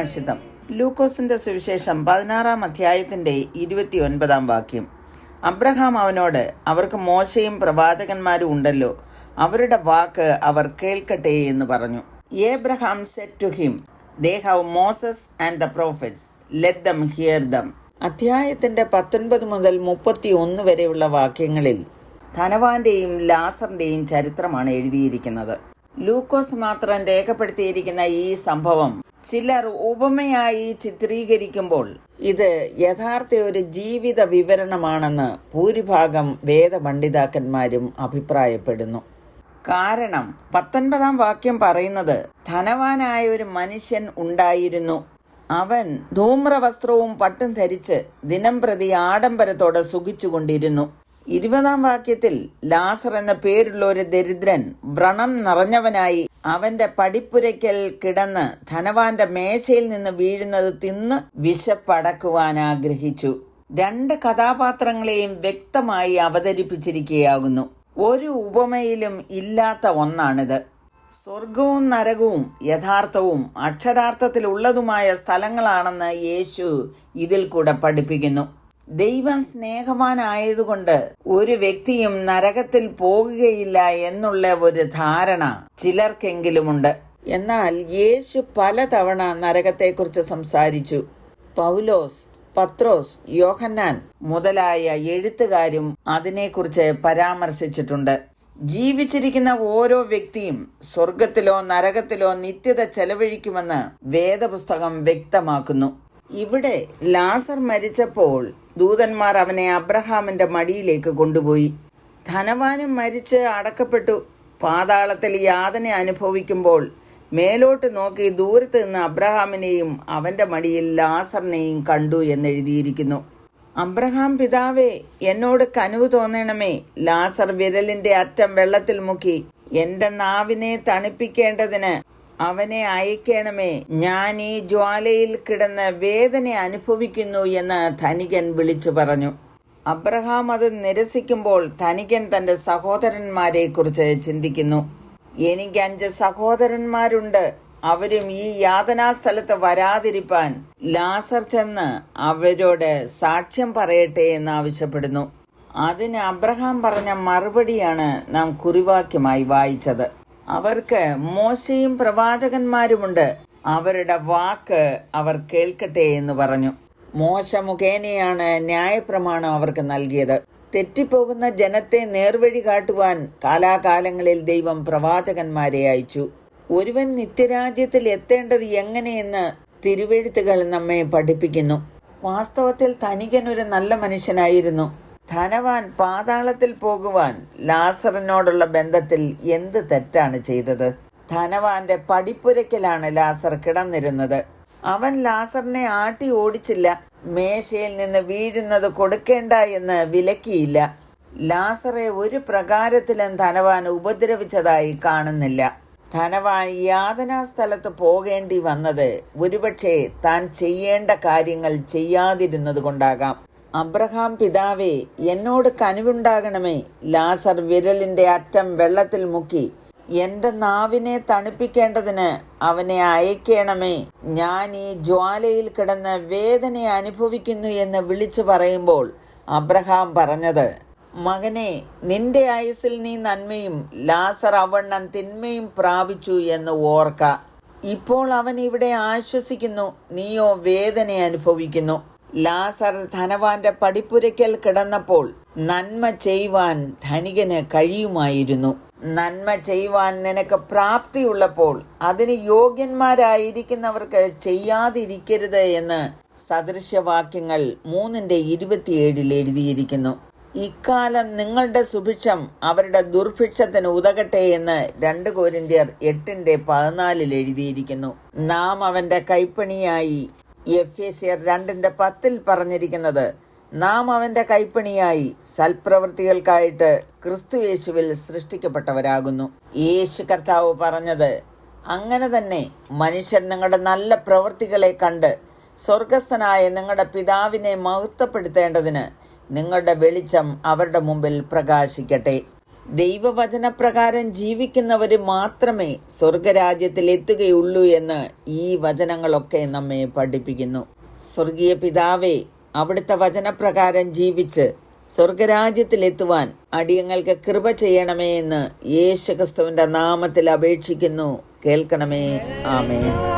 സുഭാഷിതം ലൂക്കോസിന്റെ സുവിശേഷം പതിനാറാം അധ്യായത്തിന്റെ ഇരുപത്തിയൊൻപതാം വാക്യം. അബ്രഹാം അവനോട് അവർക്ക് മോശയും പ്രവാചകന്മാരും ഉണ്ടല്ലോ. അവരുടെ വാക്ക് അവർ കേൾക്കട്ടെ എന്ന് പറഞ്ഞു. Abraham said to him they have Moses and the prophets let them hear them അധ്യായത്തിന്റെ പത്തൊൻപത് മുതൽ മുപ്പത്തി ഒന്ന് വരെയുള്ള വാക്യങ്ങളിൽ ധനവാന്റെയും ലാസറിന്റെയും ചരിത്രമാണ് എഴുതിയിരിക്കുന്നത്. ലൂക്കോസ് മാത്രം രേഖപ്പെടുത്തിയിരിക്കുന്ന ഈ സംഭവം ചിലർ ഉപമയായി ചിത്രീകരിക്കുമ്പോൾ ഇത് യഥാർത്ഥ ഒരു ജീവിത വിവരണമാണെന്ന് ഭൂരിഭാഗം വേദപണ്ഡിതാക്കന്മാരും അഭിപ്രായപ്പെടുന്നു. കാരണം പത്തൊൻപതാം വാക്യം പറയുന്നത് ധനവാനായ ഒരു മനുഷ്യൻ ഉണ്ടായിരുന്നു. അവൻ ധൂമ്രവസ്ത്രവും പട്ടും ധരിച്ച് ദിനം പ്രതി ആഡംബരത്തോടെ സുഖിച്ചുകൊണ്ടിരുന്നു. ഇരുപതാം വാക്യത്തിൽ ലാസർ എന്ന പേരുള്ള ഒരു ദരിദ്രൻ വ്രണം നിറഞ്ഞവനായി അവന്റെ പടിപ്പുരയ്ക്കൽ കിടന്ന് ധനവാന്റെ മേശയിൽ നിന്ന് വീഴുന്നത് തിന്ന് വിശപ്പടക്കുവാൻ ആഗ്രഹിച്ചു. രണ്ട് കഥാപാത്രങ്ങളെയും വ്യക്തമായി അവതരിപ്പിച്ചിരിക്കുകയാകുന്നു. ഒരു ഉപമയിലും ഇല്ലാത്ത ഒന്നാണിത്. സ്വർഗവും നരകവും യഥാർത്ഥവും അക്ഷരാർത്ഥത്തിലുള്ളതുമായ സ്ഥലങ്ങളാണെന്ന് യേശു ഇതിൽ കൂടെ പഠിപ്പിക്കുന്നു. ദൈവം സ്നേഹവാനായതുകൊണ്ട് ഒരു വ്യക്തിയും നരകത്തിൽ പോകുകയില്ല എന്നുള്ള ഒരു ധാരണ ചിലർക്കെങ്കിലുമുണ്ട്. എന്നാൽ യേശു പലതവണ നരകത്തെക്കുറിച്ച് സംസാരിച്ചു. പൗലോസ് പത്രോസ് യോഹന്നാൻ മുതലായ എഴുത്തുകാരും അതിനെക്കുറിച്ച് പരാമർശിച്ചിട്ടുണ്ട്. ജീവിച്ചിരിക്കുന്ന ഓരോ വ്യക്തിയും സ്വർഗത്തിലോ നരകത്തിലോ നിത്യത ചെലവഴിക്കുമെന്ന് വേദപുസ്തകം വ്യക്തമാക്കുന്നു. ഇവിടെ ലാസർ മരിച്ചപ്പോൾ ദൂതന്മാർ അവനെ അബ്രഹാമിന്റെ മടിയിലേക്ക് കൊണ്ടുപോയി. ധനവാനും മരിച്ച് അടക്കപ്പെട്ടു. പാതാളത്തിൽ യാതന അനുഭവിക്കുമ്പോൾ മേലോട്ട് നോക്കി ദൂരത്ത് നിന്ന് അബ്രഹാമിനെയും അവന്റെ മടിയിൽ ലാസറിനെയും കണ്ടു എന്നെഴുതിയിരിക്കുന്നു. അബ്രഹാം പിതാവേ എന്നോട് കനുവ് തോന്നണമേ. ലാസർ വിരലിന്റെ അറ്റം വെള്ളത്തിൽ മുക്കി എന്റെ നാവിനെ തണുപ്പിക്കേണ്ടതിന് അവനെ അയക്കണമേ. ഞാൻ ഈ ജ്വാലയിൽ കിടന്ന് വേദന അനുഭവിക്കുന്നു എന്ന് ധനികൻ വിളിച്ചു പറഞ്ഞു. അബ്രഹാം അത് നിരസിക്കുമ്പോൾ ധനികൻ തന്റെ സഹോദരന്മാരെ കുറിച്ച് ചിന്തിക്കുന്നു. എനിക്ക് അഞ്ച് സഹോദരന്മാരുണ്ട്. അവരും ഈ യാതനാസ്ഥലത്ത് വരാതിരിപ്പാൻ ലാസർ ചെന്ന് അവരോട് സാക്ഷ്യം പറയട്ടെ എന്ന് ആവശ്യപ്പെടുന്നു. അതിന് അബ്രഹാം പറഞ്ഞ മറുപടിയാണ് നാം കുറിവാക്യമായി വായിച്ചത്. അവർക്ക് മോശയും പ്രവാചകന്മാരുമുണ്ട്. അവരുടെ വാക്ക് അവർ കേൾക്കട്ടെ എന്ന് പറഞ്ഞു. മോശ മുഖേനയാണ് ന്യായപ്രമാണം അവർക്ക് നൽകിയത്. തെറ്റിപ്പോകുന്ന ജനത്തെ നേർവഴി കാട്ടുവാൻ കാലാകാലങ്ങളിൽ ദൈവം പ്രവാചകന്മാരെ അയച്ചു. ഒരുവൻ നിത്യരാജ്യത്തിൽ എത്തേണ്ടത് എങ്ങനെയെന്ന് തിരുവെഴുത്തുകൾ നമ്മെ പഠിപ്പിക്കുന്നു. വാസ്തവത്തിൽ തനികൻ ഒരു നല്ല മനുഷ്യനായിരുന്നു. ധനവാൻ പാതാളത്തിൽ പോകുവാൻ ലാസറിനോടുള്ള ബന്ധത്തിൽ എന്ത് തെറ്റാണ് ചെയ്തത്? ധനവാന്റെ പടിപ്പുരയ്ക്കലാണ് ലാസർ കിടന്നിരുന്നത്. അവൻ ലാസറിനെ ആട്ടി ഓടിച്ചില്ല. മേശയിൽ നിന്ന് വീഴുന്നത് കൊടുക്കേണ്ട എന്ന് വിലക്കിയില്ല. ലാസറെ ഒരു പ്രകാരത്തിലും ധനവാൻ ഉപദ്രവിച്ചതായി കാണുന്നില്ല. ധനവാൻ യാതനാ സ്ഥലത്ത് പോകേണ്ടി വന്നത് ഒരുപക്ഷെ താൻ ചെയ്യേണ്ട കാര്യങ്ങൾ ചെയ്യാതിരുന്നത് കൊണ്ടാകാം. അബ്രഹാം പിതാവേ എന്നോട് കനിവുണ്ടാകണമേ. ലാസർ വിരലിന്റെ അറ്റം വെള്ളത്തിൽ മുക്കി. എന്റെ നാവിനെ തണുപ്പിക്കേണ്ടതിന് അവനെ അയക്കണമേ. ഞാൻ ഈ ജ്വാലയിൽ കിടന്ന് വേദന അനുഭവിക്കുന്നു എന്ന് വിളിച്ചു പറയുമ്പോൾ അബ്രഹാം പറഞ്ഞത് മകനെ നിന്റെ ആയുസിൽ നീ നന്മയും ലാസർ അവണ്ണം തിന്മയും പ്രാപിച്ചു എന്ന് ഓർക്ക. ഇപ്പോൾ അവൻ ഇവിടെ ആശ്വസിക്കുന്നു നീയോ വേദന അനുഭവിക്കുന്നു. ലാസർ ധനവാന്റെ പടിപ്പുരയ്ക്കൽ കിടന്നപ്പോൾ നന്മ ചെയ്യുവാൻ ധനികന് കഴിയുമായിരുന്നു. നന്മ ചെയ്യുവാൻ നിനക്ക് പ്രാപ്തിയുള്ളപ്പോൾ അതിന് യോഗ്യന്മാരായിരിക്കുന്നവർക്ക് ചെയ്യാതിരിക്കരുത് എന്ന് സദൃശവാക്യങ്ങൾ മൂന്നിന്റെ ഇരുപത്തിയേഴിൽ എഴുതിയിരിക്കുന്നു. ഇക്കാലം നിങ്ങളുടെ സുഭിക്ഷം അവരുടെ ദുർഭിക്ഷത്തിന് ഉതകട്ടെ എന്ന് രണ്ട് കോരിന്ത്യർ എട്ടിന്റെ പതിനാലിൽ എഴുതിയിരിക്കുന്നു. നാം അവന്റെ കൈപ്പണിയായി എഫ് രണ്ടിന്റെ പത്തിൽ പറഞ്ഞിരിക്കുന്നത് നാം അവന്റെ കൈപ്പണിയായി സൽപ്രവൃത്തികൾക്കായിട്ട് ക്രിസ്തുയേശുവിൽ സൃഷ്ടിക്കപ്പെട്ടവരാകുന്നു. യേശു കർത്താവ് പറഞ്ഞത് അങ്ങനെ തന്നെ മനുഷ്യൻ നിങ്ങളുടെ നല്ല പ്രവൃത്തികളെ കണ്ട് സ്വർഗസ്ഥനായ നിങ്ങളുടെ പിതാവിനെ മഹത്വപ്പെടുത്തേണ്ടതിന് നിങ്ങളുടെ വെളിച്ചം അവരുടെ മുമ്പിൽ പ്രകാശിക്കട്ടെ. ദൈവവചനപ്രകാരം ജീവിക്കുന്നവർ മാത്രമേ സ്വർഗരാജ്യത്തിൽ എത്തുകയുള്ളൂ എന്ന് ഈ വചനങ്ങളൊക്കെ നമ്മെ പഠിപ്പിക്കുന്നു. സ്വർഗീയ പിതാവേ അവിടുത്തെ വചനപ്രകാരം ജീവിച്ച് സ്വർഗരാജ്യത്തിലെത്തുവാൻ അടിയങ്ങൾക്ക് കൃപ ചെയ്യണമേ എന്ന് യേശുക്രിസ്തുവിന്റെ നാമത്തിൽ അപേക്ഷിക്കുന്നു. കേൾക്കണമേ. ആമേൻ.